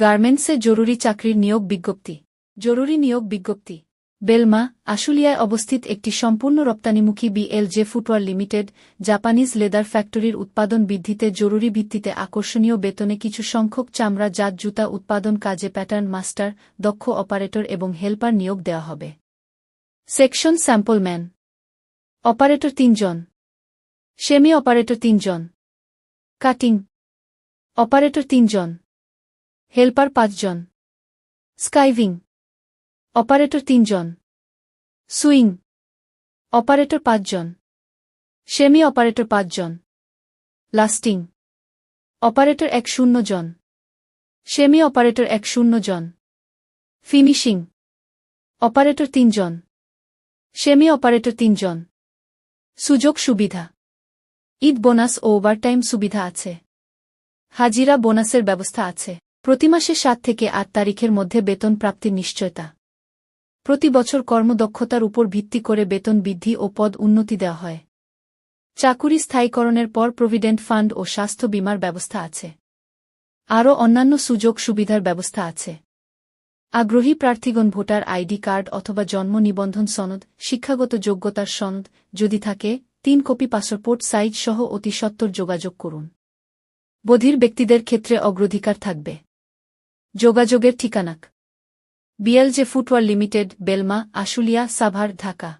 গার্মেন্টসে জরুরি চাকরির নিয়োগ বিজ্ঞপ্তি। জরুরি নিয়োগ বিজ্ঞপ্তি। বেলমা, আশুলিয়ায় অবস্থিত একটি সম্পূর্ণ রপ্তানিমুখী BLJ footwear limited, Japanese leather ফ্যাক্টরির উৎপাদন বৃদ্ধিতে জরুরি ভিত্তিতে আকর্ষণীয় বেতনে কিছু সংখ্যক চামড়া, জাত, জুতা উৎপাদন কাজে প্যাটার্ন মাস্টার, দক্ষ অপারেটর এবং হেল্পার নিয়োগ দেওয়া হবে। Section sample man. অপারেটর তিনজন। সেমি অপারেটর তিনজন। কাটিং। অপারেটর তিনজন। হেল্পার পাঁচজন। স্কাইভিং। অপারেটর তিনজন। সুইং। অপারেটর পাঁচজন। সেমি অপারেটর পাঁচজন। লাস্টিং। অপারেটর এক শূন্য জন সেমি অপারেটর এক শূন্য জন ফিনিশিং। অপারেটর তিনজন। সেমি অপারেটর তিনজন। সুযোগ সুবিধা। ঈদ বোনাস ও ওভারটাইম সুবিধা আছে। হাজিরা বোনাসের ব্যবস্থা আছে। প্রতি মাসে সাত থেকে আট তারিখের মধ্যে বেতন প্রাপ্তির নিশ্চয়তা। প্রতি বছর কর্মদক্ষতার উপর ভিত্তি করে বেতন বৃদ্ধি ও পদ উন্নতি দেওয়া হয়। চাকুরি স্থায়ীকরণের পর প্রভিডেন্ট ফান্ড ও স্বাস্থ্য বীমার ব্যবস্থা আছে। আরও অন্যান্য সুযোগ সুবিধার ব্যবস্থা আছে। আগ্রহী প্রার্থীগণ ভোটার আইডি কার্ড অথবা জন্ম নিবন্ধন সনদ, শিক্ষাগত যোগ্যতার সনদ, যদি থাকে, তিন কপি পাসপোর্ট সাইজ সহ অতি সত্বর যোগাযোগ করুন। বধির ব্যক্তিদের ক্ষেত্রে অগ্রাধিকার থাকবে। যোগাযোগের ঠিকানাক বিএলজে ফুটওয়ার লিমিটেড বেলমা, আশুলিয়া, সাভার, ঢাকা।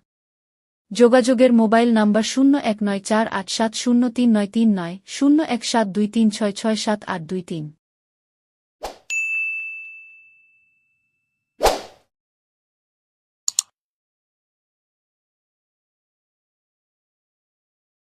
যোগাযোগের মোবাইল নাম্বার শূন্য এক নয় চার আট সাত শূন্য তিন নয় তিন নয়, শূন্য এক সাত দুই তিন ছয় ছয় সাত আট দুই তিন।